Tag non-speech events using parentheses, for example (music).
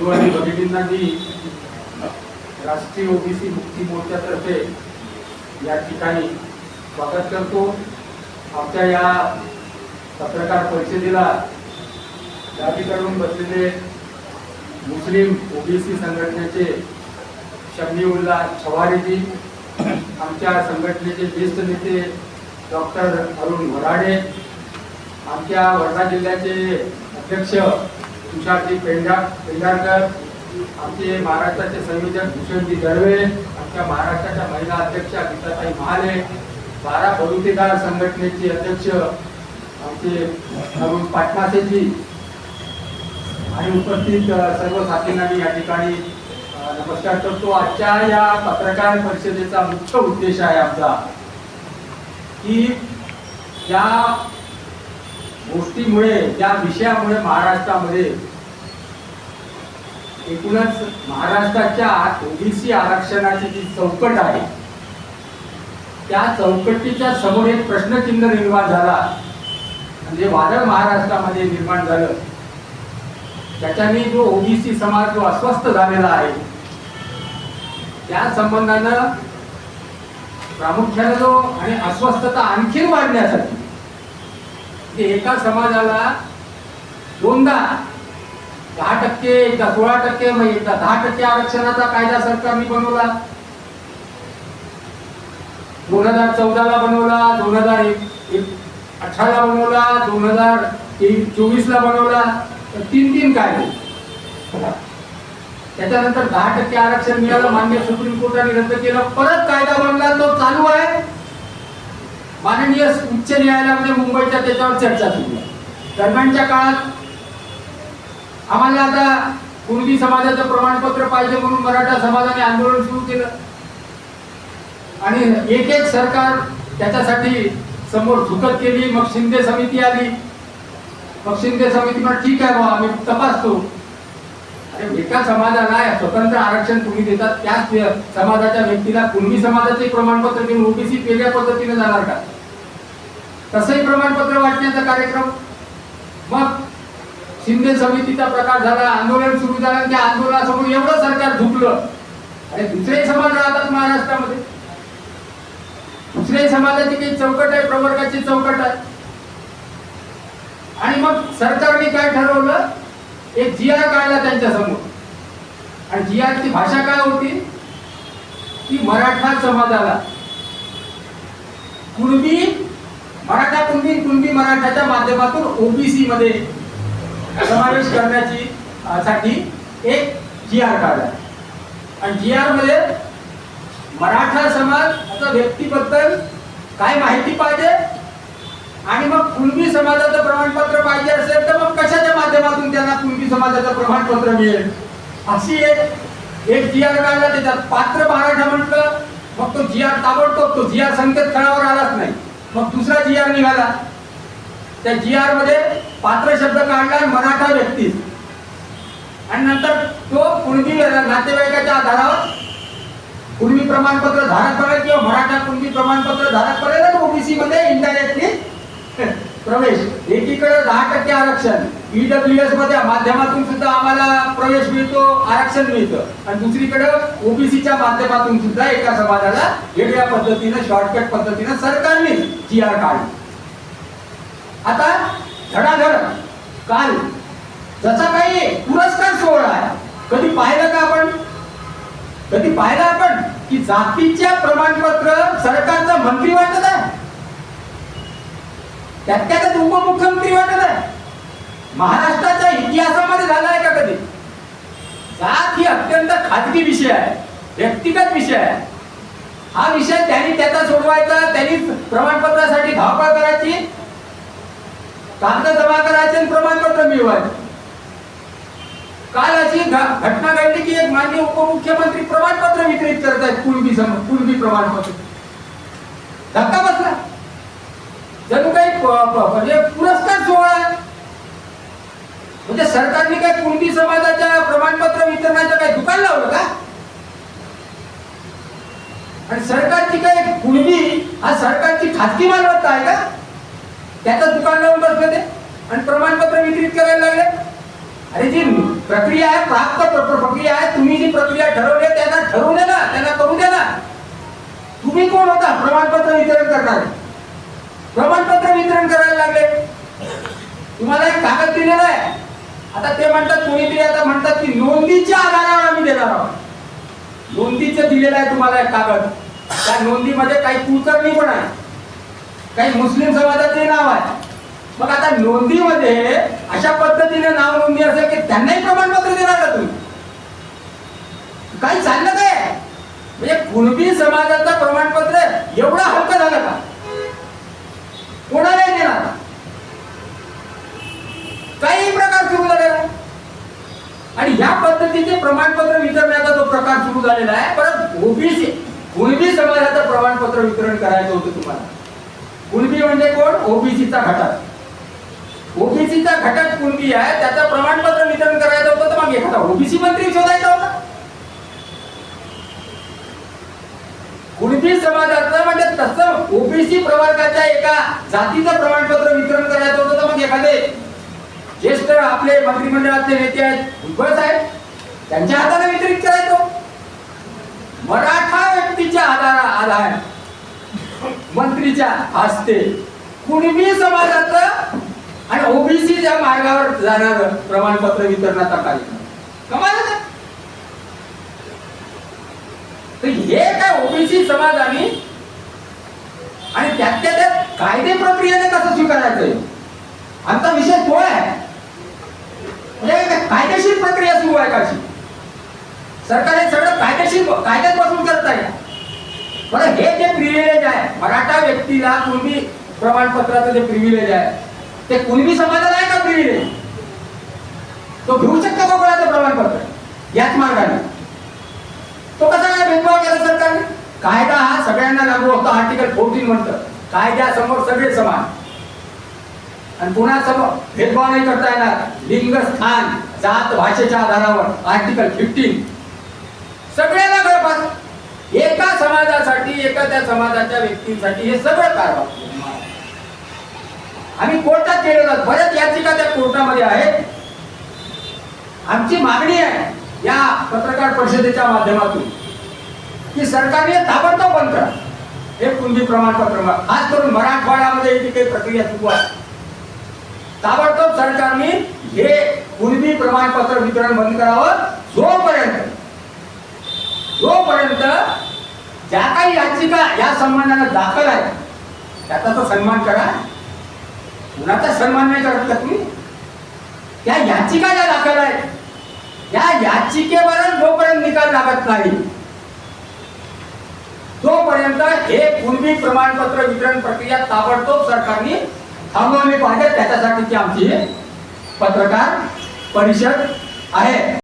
बंधू आणि भगिनींनाही राष्ट्रीय ओबीसी मुक्ती मोर्चातर्फे या ठिकाणी स्वागत करतो. आमच्या या पत्रकार परिषदेला डावीकडून बसलेले मुस्लिम ओबीसी संघटनेचे शमीउल्ला छवारीजी आमच्या संघटनेचे ज्येष्ठ नेते डॉक्टर अरुण वराडे आमच्या वर्धा जिल्ह्याचे अध्यक्ष तुषारजी पेंढा पेंढारकर आमचे महाराष्ट्राचे संयोजक भूषणजी दळवे आमच्या महाराष्ट्राच्या महिला अध्यक्षा गीताताई महाले बारा बलुतेदार संघटनेचे अध्यक्ष आमचे अरुण पाटमासेजी आणि उपस्थित सर्व साथींना मी या ठिकाणी नमस्कार करतो. आजच्या या पत्रकार परिषदेचा मुख्य उद्देश आहे आमचा की या गोष्टीमुळे या विषयामुळे महाराष्ट्रामध्ये एकूणच महाराष्ट्राच्या ओबीसी आरक्षणाची जी चौकट आहे त्या चौकटीच्या समोर एक प्रश्नचिन्ह निर्माण झाला. म्हणजे वादळ महाराष्ट्रामध्ये निर्माण झालं. त्याच्याने जो ओबीसी समाज जो अस्वस्थ झालेला आहे त्या संबंधानं प्रामुख्याने जो आणि अस्वस्थता आणखीन वाढण्यासाठी म्हणजे एका समाजाला दोनदा दहा टक्के एकदा सोळा टक्के मग एकदा दहा टक्के आरक्षणाचा कायदा सरकारने बनवला. दोन हजार चौदाला बनवला दोन हजार अठराला बनवला दोन हजार चोवीसला बनवला. तर तीन तीन कायदे. त्याच्यानंतर दहा टक्के आरक्षण मिळालं मान्य सुप्रीम कोर्टाने रद्द केलं. परत कायदा बनला तो चालू आहे. माननीय उच्च न्यायालयामध्ये मुंबईच्या त्याच्यावर चर्चा सुरू आहे. दरम्यानच्या काळात आम्हाला आता कुणबी समाजाचं प्रमाणपत्र पाहिजे म्हणून मराठा समाजाने आंदोलन सुरू केलं. आणि एक एक सरकार त्याच्यासाठी समोर झुकत केली मग शिंदे समिती आली. मग शिंदे समिती पण ठीक आहे बाबा आम्ही तपासतो. अरे एका समाजाला स्वतंत्र आरक्षण तुम्ही देतात त्याच समाजाच्या व्यक्तीला कुणबी समाजाचे प्रमाणपत्र देऊन ओबीसी वेगळ्या पद्धतीने जाणार का? तसंही प्रमाणपत्र वाटण्याचा कार्यक्रम. मग शिंदे समितीचा प्रकार झाला आंदोलन सुरू झालं आणि त्या आंदोलनासमोर एवढं सरकार झुकलं आणि दुसरे समाज राहतात महाराष्ट्रामध्ये. दुसरे समाजाची काही चौकट आहे प्रवर्गाची चौकट आहे. आणि मग सरकारने काय ठरवलं? एक जी आर काढला त्यांच्यासमोर आणि जी ची भाषा काय होती? की मराठा समाजाला. कुणबी मराठा कुणबी कुणबी मराठाच्या माध्यमातून ओबीसी मध्ये समावेश करण्याची साठी एक जी आर काढला आणि जी आरमध्ये मराठा समाज आता व्यक्तीबद्दल काय माहिती पाहिजे? आणि मग कुणबी समाजाचं प्रमाणपत्र पाहिजे असेल तर मग कशाच्या माध्यमातून त्यांना कुणबी समाजाचं प्रमाणपत्र मिळेल? अशी एक एक जी आर काढला त्याच्यात पात्र मराठा म्हटलं मग तो जी आर ताबडतोब तो जी आर संकेतस्थळावर आलाच नाही. मग दुसरा जी आर निघाला. त्या जी आरमध्ये पात्र शब्द काढला मराठा व्यक्ती. आणि नंतर तो कुणबी नातेवाईकाच्या आधारावर कुणबी प्रमाणपत्र धारक बनेल किंवा मराठा कुणबी प्रमाणपत्र धारक बनेल ओबीसी मध्ये इंडायरेक्टली (laughs) प्रवेश. एकीकडे दहा टक्के आरक्षण. ईडब्ल्यू एसमध्ये माध्यमातून सुद्धा आम्हाला प्रवेश मिळतो आरक्षण मिळतं. आणि दुसरीकडे ओबीसीच्या माध्यमातून सुद्धा एका समाजाला वेगळ्या पद्धतीनं शॉर्टकट पद्धतीनं सरकारने जी आर काढली. आता धडाधड. काल जसा काही पुरस्कार सोहळा आहे कधी पाहिलं का आपण? कधी पाहिलं आपण की जातीच्या प्रमाणपत्र सरकारचं मंत्री वाटत आहे? त्यात त्यात उपमुख्यमंत्री वाटत आहे. महाराष्ट्राच्या इतिहासामध्ये झाला आहे का कधी? जात ही अत्यंत खाजगी विषय आहे व्यक्तिगत विषय आहे. हा विषय त्यांनी त्याचा सोडवायचा त्यांनी प्रमाणपत्रासाठी धावपळ करायची कागद जमा करायचे आणि प्रमाणपत्र मिळवायचे. काल अशी घटना घडली की एक मान्य उपमुख्यमंत्री प्रमाणपत्र वितरित करत आहेत कुणबी सम कुणबी प्रमाणपत्र. धक्का बसला. जणू काही म्हणजे पुरस्कार सोहळा म्हणजे सरकारने काय कुणबी समाजाच्या प्रमाणपत्र वितरणाचं काय दुकान लावलं का? आणि सरकारची काय कुणबी हा सरकारची खाजगी मालमत्ता आहे का? त्याचं दुकान लावून आणि प्रमाणपत्र वितरित करायला लागले. अरे जी प्रक्रिया आहे प्राप्त प्र- प्रक्रिया आहे तुम्ही जी प्रक्रिया ठरवली आहे, त्यांना ठरवू दे ना त्यांना करू दे ना. तुम्ही कोण होता? प्रमाणपत्र वितरण करणार. प्रमाणपत्र वितरण करायला लागले. तुम्हाला एक कागद दिलेला आहे. आता ते म्हणतात कोणीतरी आता म्हणतात की नोंदीच्या आधारावर आम्ही देणार आहोत. नोंदीचं दिलेलं आहे तुम्हाला एक कागद. त्या नोंदीमध्ये काही कुलकर्णी पण आहे. काही मुस्लिम समाजाचे नाव आहे. मग आता नोंदीमध्ये अशा पद्धतीने नाव नोंदी असेल की त्यांनाही प्रमाणपत्र देणार का तुम्ही? काही चाललं काय? म्हणजे कुणबी समाजाचं प्रमाणपत्र एवढं हलकं झालं का? कोणाला देणार काही प्रकार सुरू झालेला आहे. आणि या पद्धतीचे प्रमाणपत्र वितरण्याचा जो प्रकार सुरू झालेला आहे परत ओबीसी कुणबी समाजाचं प्रमाणपत्र वितरण करायचं होतं तुम्हाला. कुणबी म्हणजे कोण? ओबीसीचा घटक. ओबीसीचा घटक कोणती आहे त्याचं प्रमाणपत्र वितरण करायचं होतं तर मग एखादा ओबीसी मंत्री शोधायचा होता. कुणबी समाजाचं म्हणजे तसं ओबीसी प्रवर्गाच्या एका जातीचं प्रमाणपत्र वितरण करायचं होतं तर मग एखादे ज्येष्ठ आपले मंत्रिमंडळातले नेते आहेत भुजबळ साहेब त्यांच्या हाताने वितरित करायचो. मराठा व्यक्तीच्या आधार आधार मंत्रीच्या हस्ते कुणबी समाजाचं आणि ओबीसीच्या मार्गावर जाणार प्रमाणपत्र वितरणाचा कार्यक्रम. कमालच हे काय ओबीसी समाजाने आणि त्यातल्या त्यात कायदे प्रक्रियेने कसं स्वीकारायचंय? आमचा विषय तो आहे. म्हणजे काय कायदेशीर प्रक्रिया सुरू आहे काशी सरकार हे सगळं कायदेशीर कायद्यात बसून करत आहे. बरं हे जे प्रिव्हिलेज आहे मराठा व्यक्तीला तुम्ही प्रमाणपत्राचं जे प्रिव्हिलेज आहे ते कुणबी समाजाला आहे का प्रिव्हिलेज तो घेऊ शकतो का कोणाचं प्रमाणपत्र याच मार्गाने. तो कसा काय भेदभाव केला सरकारने? कायदा हा सगळ्यांना लागू होतो आर्टिकल फोर्टीन म्हणतं. कायद्यासमोर सगळे समान? आणि पुन्हा समोर भेदभाव नाही करता येणार. लिंग स्थान जात भाषेच्या आधारावर आर्टिकल फिफ्टीन सगळ्यांना गळपास. एका समाजासाठी एका त्या समाजाच्या व्यक्तींसाठी हे सगळं कारभार. आम्ही कोर्टात केलेलं बऱ्याच याचिका त्या कोर्टामध्ये आहेत आमची मागणी आहे या पत्रकार परिषदेच्या माध्यमातून की सरकारने ताबडतोब बंद करा. हे कुणबी प्रमाणपत्र खास करून मराठवाड्यामध्ये जी काही प्रक्रिया सुरू आहे. ताबडतोब सरकारने हे कुणबी प्रमाणपत्र वितरण बंद करावं जोपर्यंत जोपर्यंत ज्या काही याचिका या संबंधाने दाखल आहेत त्याचा तो सन्मान करा. कुणाचा सन्मान नाही करत का तुम्ही त्या याचिका ज्या दाखल आहेत या याचिकेवरच जोपर्यंत निकाल लागत नाही तोपर्यंत हे पूर्वी प्रमाणपत्र वितरण प्रक्रिया ताबडतोब सरकारने थांबवली पाहिजे. त्याच्यासाठीची आमची पत्रकार परिषद आहे.